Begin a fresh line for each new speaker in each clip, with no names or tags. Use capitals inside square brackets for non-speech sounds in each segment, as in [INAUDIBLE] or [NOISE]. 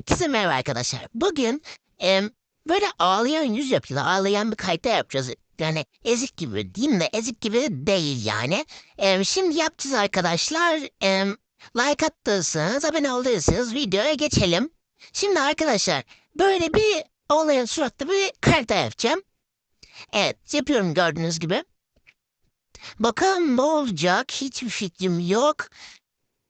Herkese merhaba arkadaşlar. Bugün em, böyle ağlayan yüz yapıyla ağlayan bir karakter yapacağız. Yani ezik gibi değil mi? Ezik gibi değil yani. Em, şimdi yapacağız arkadaşlar. Em, like attıysanız, abone olduysanız videoya geçelim. Şimdi arkadaşlar böyle bir ağlayan suratlı bir karakter yapacağım. Evet yapıyorum gördüğünüz gibi. Bakalım ne olacak hiçbir fikrim yok.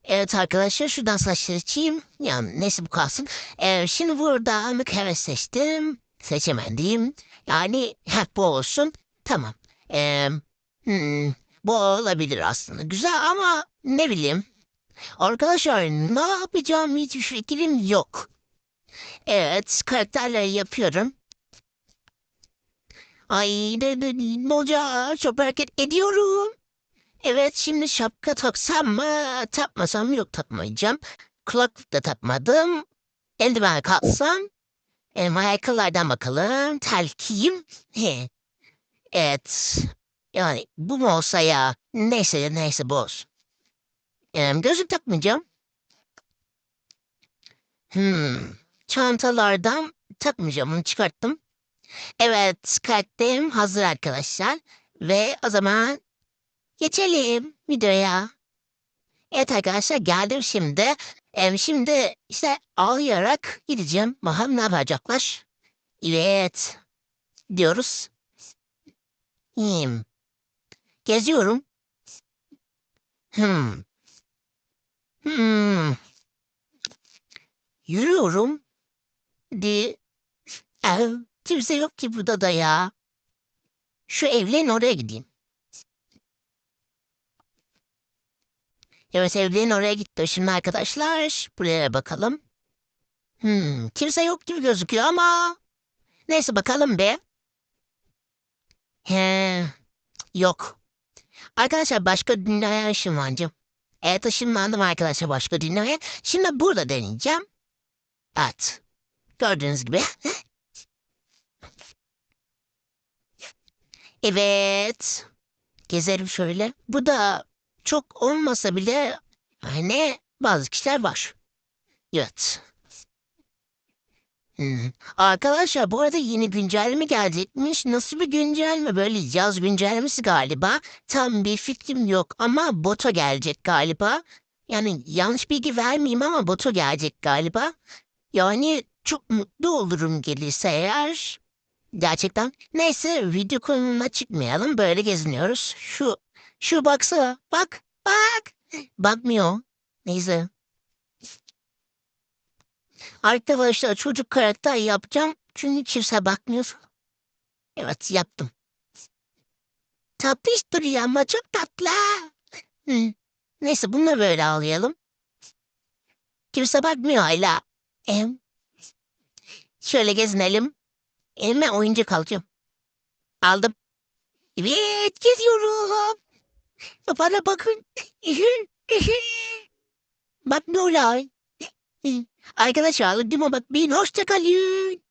Evet arkadaşlar şuradan saçları çiğim. Yani neyse bu kalsın. Ee, şimdi burada mükemmel seçtim. Seçemedim. Yani hep bu olsun. Tamam. Ee, hmm, bu olabilir aslında. Güzel ama ne bileyim. Arkadaşlar ne yapacağım hiçbir fikrim yok. Evet karakterleri yapıyorum. Ay ne, ne, ne olacak çok hareket ediyorum. Evet şimdi şapka taksam mı? Takmasam yok takmayacağım. Kulaklık da takmadım. Eldiven kalsam. E, ayakkabılardan bakalım. Telkiyim. He. Evet. Yani bu mu olsa ya? Neyse neyse olsun. E, gözlük takmayacağım. Hmm. Çantalardan takmayacağım. Onu çıkarttım. Evet kalptim hazır arkadaşlar. Ve o zaman Geçelim videoya. Evet arkadaşlar geldim şimdi. Em, şimdi işte ağlayarak gideceğim. Bakalım ne yapacaklar. Evet. Diyoruz. Hmm. Geziyorum. Hmm. Hmm. Yürüyorum. Di. Ev, kimse yok ki burada da ya. Şu evlerin oraya gideyim. Evet evlerin oraya gitti şimdi arkadaşlar. Buraya bakalım. Hmm, kimse yok gibi gözüküyor ama. Neyse bakalım be. He, yok. Arkadaşlar başka dünyaya ışınlanacağım. Evet ışınlandım arkadaşlar başka dünyaya. Şimdi burada deneyeceğim. Evet. Gördüğünüz gibi. [LAUGHS] evet. Gezerim şöyle. Bu da çok olmasa bile hani bazı kişiler var. Evet. Hmm. Arkadaşlar bu arada yeni güncelleme gelecekmiş. Nasıl bir güncelleme? Böyle yaz güncellemesi galiba. Tam bir fikrim yok ama boto gelecek galiba. Yani yanlış bilgi vermeyeyim ama boto gelecek galiba. Yani çok mutlu olurum gelirse eğer. Gerçekten. Neyse video konumuna çıkmayalım. Böyle geziniyoruz. Şu şu baksana. Bak. Bak. Bakmıyor. Neyse. Arkadaşlar çocuk karakter yapacağım. Çünkü kimse bakmıyor. Evet yaptım. Tatlı duruyor ama çok tatlı. Hı. Neyse bunu da böyle ağlayalım. Kimse bakmıyor hala. Em. Şöyle gezinelim. Elime oyuncak alacağım. Aldım. Evet geziyorum. Bana bakın. [LAUGHS] Bak ne olay. Arkadaşlar mi bak bir hoşça kalın.